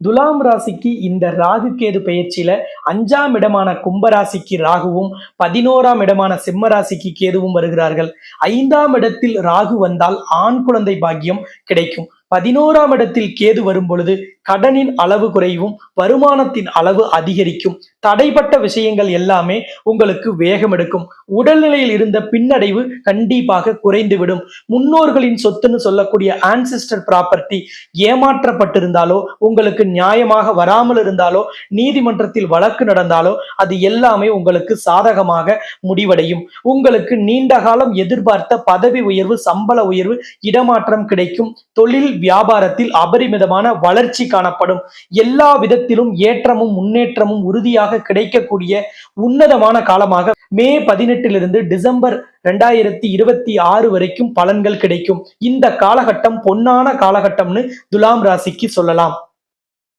துலாம் ராசிக்கு இந்த ராகு கேது பெயர்ச்சியில அஞ்சாம் இடமான கும்பராசிக்கு ராகுவும் பதினோராம் இடமான சிம்ம ராசிக்கு கேதுவும் வருகிறார்கள். ஐந்தாம் இடத்தில் ராகு வந்தால் ஆண் குழந்தை பாக்கியம் கிடைக்கும். பதினோராம் இடத்தில் கேது வரும் பொழுது கடனின் அளவு குறைவும் வருமானத்தின் அளவு அதிகரிக்கும். தடைப்பட்ட விஷயங்கள் எல்லாமே உங்களுக்கு வேகம் எடுக்கும். உடல்நிலையில் இருந்த பின்னடைவு கண்டிப்பாக குறைந்துவிடும். முன்னோர்களின் சொத்துன்னு சொல்லக்கூடிய ஆன்சிஸ்டர் ப்ராப்பர்ட்டி ஏமாற்றப்பட்டிருந்தாலோ உங்களுக்கு நியாயமாக வராமல் இருந்தாலோ நீதிமன்றத்தில் வழக்கு நடந்தாலோ அது எல்லாமே உங்களுக்கு சாதகமாக முடிவடையும். உங்களுக்கு நீண்ட காலம் எதிர்பார்த்த பதவி உயர்வு சம்பள உயர்வு இடமாற்றம் கிடைக்கும். தொழில் வியாபாரத்தில் அபரிமிதமான வளர்ச்சி காணப்படும். எல்லா விதத்திலும் ஏற்றமும் முன்னேற்றமும் உறுதியாக கிடைக்கக்கூடிய உன்னதமான காலமாக மே பதினெட்டிலிருந்து டிசம்பர் ரெண்டாயிரத்தி இருபத்தி ஆறு வரைக்கும் பலன்கள் கிடைக்கும். இந்த காலகட்டம் பொன்னான காலகட்டம்னு துலாம் ராசிக்கு சொல்லலாம்.